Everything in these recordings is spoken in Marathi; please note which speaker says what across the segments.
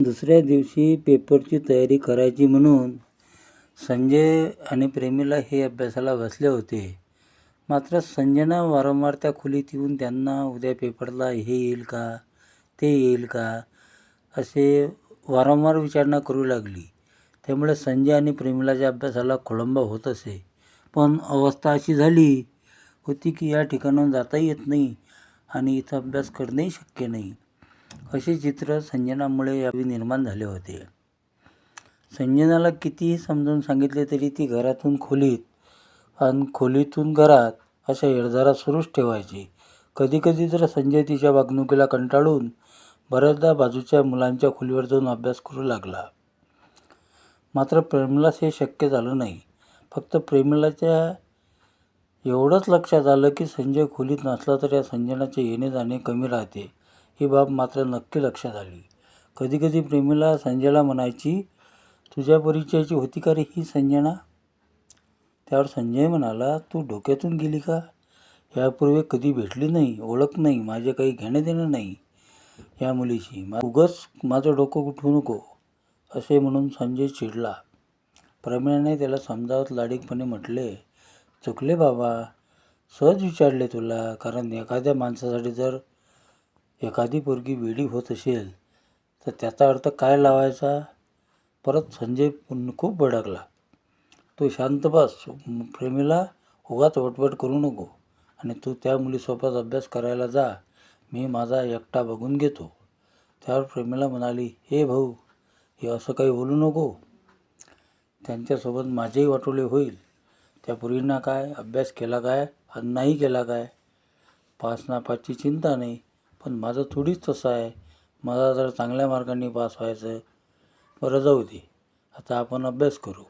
Speaker 1: दुसऱ्या दिवशी पेपरची तयारी करायची म्हणून संजय आणि प्रेमीला हे अभ्यासाला बसले होते. मात्र संजयनं वारंवार त्या खोलीत येऊन त्यांना उद्या पेपरला हे येईल का ते येईल का असे वारंवार विचारणा करू लागली. त्यामुळे संजय आणि प्रेमिलाच्या अभ्यासाला खोळंबा होत असे पण अवस्था अशी झाली होती की या ठिकाणाहून जाता येत नाही आणि इथं अभ्यास करणेही शक्य नाही. असे चित्र संजनामुळे यावेळी निर्माण झाले होते. संजनाला कितीही समजावून सांगितले तरी ती घरातून खोलीत आणि खोलीतून घरात अशा येळझारा सुरूच ठेवायची. कधीकधी तर संजय तिच्या वागणुकीला कंटाळून बऱ्याचदा बाजूच्या मुलांच्या खोलीवर जाऊन अभ्यास करू लागला. मात्र प्रेमलाच हे शक्य झालं नाही. फक्त प्रेमिलाच्या एवढंच लक्षात आलं की संजय खोलीत नसला तर या संजनाचे येणे जाणे कमी राहते. ही बाब मात्र नक्की लक्षात आली. कधीकधी प्रेमीला संजयला म्हणायची तुझ्या परिचयाची होती का रे ही संजना? त्यावर संजय म्हणाला तू डोक्यातून गेली का? यापूर्वी कधी भेटली नाही ओळख नाही माझे काही घेणं देणं नाही या मुलीशी मा उगच माझं डोकं उठवू नको असे म्हणून संजय चिडला. प्रमिळाने त्याला समजावत लाडीकपणे म्हटले चुकले बाबा. सहज विचारले तुला कारण एखाद्या माणसासाठी जर एखादी पोरगी वेडी होत असेल तर त्याचा अर्थ काय लावायचा? परत संजय पुन्हा खूप भडकला. तू शांत बस प्रेमीला उगाच वटवट करू नको आणि तू त्या मुलीसोबत अभ्यास करायला जा. मी माझा एकटा बघून घेतो. त्यावर प्रेमीला म्हणाली हे भाऊ हे असं काही बोलू नको. त्यांच्यासोबत माझेही वाटोले होईल. त्या पुरींना काय? अभ्यास केला काय? आणि नाही केला काय? पाच नापासची चिंता नाही. पण माझं थोडीच तसं आहे. मला जर चांगल्या मार्गाने पास व्हायचं बरं जाऊ दे. आता आपण अभ्यास करू.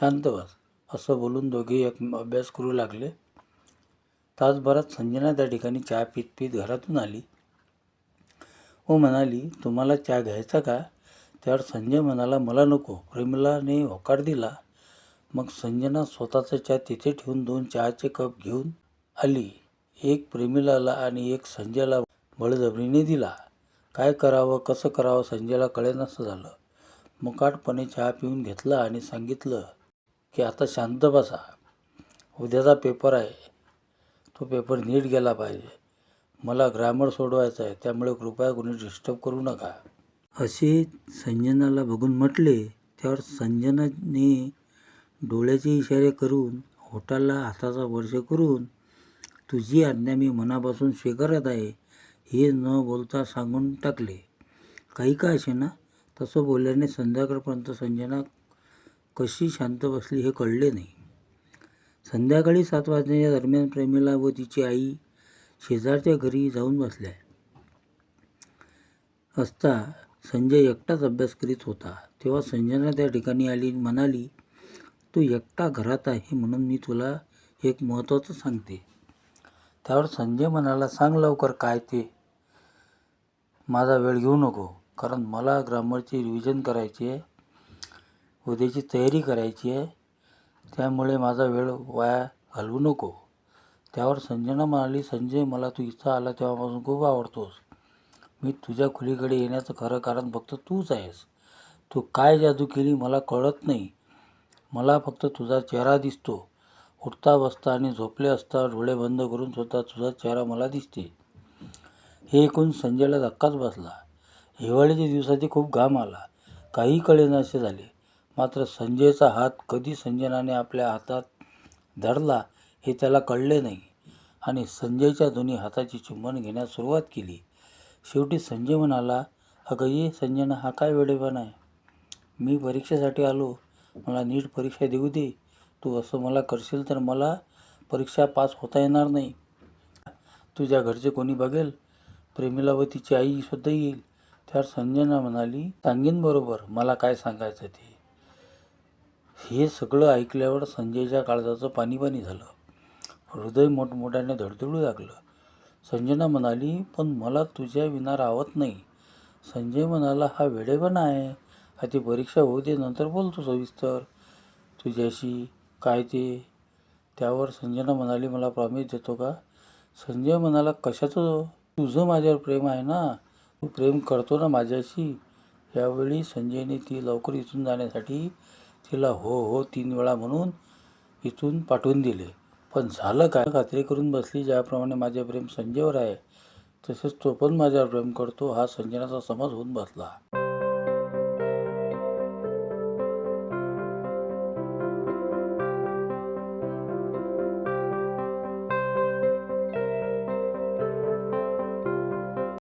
Speaker 1: शांत बस. असं बोलून दोघे एक अभ्यास करू लागले. तासभरात संजना त्या ठिकाणी चहा पीत पीत घरातून आली. व म्हणाली तुम्हाला चहा घ्यायचा का? त्यावर संजय म्हणाला मला नको. प्रेमिलाने होकार दिला. मग संजना स्वतःचा चहा तिथे ठेवून दोन चहाचे कप घेऊन आली. एक प्रेमिलाला आणि एक संजयला बळजबरीने दिला. काय करावं कसं करावं संजयला कळेनासं झालं. मुकाटपणे चहा पिऊन घेतला आणि सांगितलं की आता शांत बसा. उद्याचा पेपर आहे. तो पेपर नीट गेला पाहिजे. मला ग्रामर सोडवायचं आहे. त्यामुळे कृपया कोणी डिस्टर्ब करू नका. असे संजनाला बघून म्हटले त्यावर संजनाने डोळ्याचे इशारे करून होटाला हाताचा वर्ष करून तुझी आज्ञा मी मनापासून स्वीकारत आहे. हे न बोलता सांगून टाकले. काही का असे ना? तसं बोलल्याने संध्याकाळपर्यंत संजना कशी शांत बसली हे कळले नाही. संध्याकाळी सात वाजण्याच्या दरम्यान प्रेमीला व तिची आई शेजारच्या घरी जाऊन बसल्या. असता संजय एकटाच अभ्यास करीत होता. तेव्हा संजना त्या ठिकाणी आली म्हणाली तू एकटा घरात आहे म्हणून मी तुला एक महत्त्वाचं सांगते. त्यावर संजय म्हणाला सांग लवकर काय ते. माझा वेळ घेऊ नको. कारण मला ग्रामरची रिव्हिजन करायची आहे. उद्याची तयारी करायची आहे. त्यामुळे माझा वेळ वाया घालवू नको. त्यावर संजना म्हणाली संजय मला तू इथं आला तेव्हापासून खूप आवडतोस. मी तुझ्या खोलीकडे येण्याचं खरं कारण फक्त तूच आहेस. तू काय जादू केली मला कळत नाही. मला फक्त तुझा चेहरा दिसतो. उठता बसता आणि झोपले असता डोळे बंद करून स्वतः तुझा चेहरा मला दिसते. हे ऐकून संजयला धक्काच बसला. हिवाळीच्या दिवसाची खूप घाम आला. काही कळेनासे झाले. मात्र संजयचा हात कधी संजनाने आपल्या हातात धरला हे त्याला कळले नाही आणि संजयच्या दोन्ही हाताची चुंबन घेण्यास सुरुवात केली. शेवटी संजय म्हणाला अगं ये संजना हा काय वेडेपण आहे? मी परीक्षेसाठी आलो. मला नीट परीक्षा देऊ दे. तू असं मला करशील तर मला परीक्षा पास होता येणार नाही. तुझ्या घरचे कोणी बघेल? प्रेमीला व तिची आईसुद्धा येईल. त्यावर संजना म्हणाली सांगेन बरोबर मला काय सांगायचं ते. हे सगळं ऐकल्यावर संजयच्या काळजाचं पाणी पाणी झालं. हृदय मोठमोठ्याने धडधडू लागलं. संजना म्हणाली पण मला तुझ्या विना राहत नाही. संजय म्हणाला हा वेडेपणा आहे. हा ती परीक्षा होऊ दे नंतर बोलतो सविस्तर. तुझ्याशी काय ते? त्यावर संजना म्हणाली मला प्रॉमिस देतो का? संजय म्हणाला कशाचं? तुझं माझ्यावर प्रेम आहे ना? तू प्रेम करतो ना माझ्याशी? यावेळी संजयने ती लवकर इथून जाण्यासाठी तिला हो हो तीन वेळा म्हणून इथून पाठवून दिले. पण झालं काय? खात्री करून बसली ज्याप्रमाणे माझे प्रेम संजयवर आहे तसेच तो पण माझ्यावर प्रेम करतो हा संजनाचा समज होऊन बसला.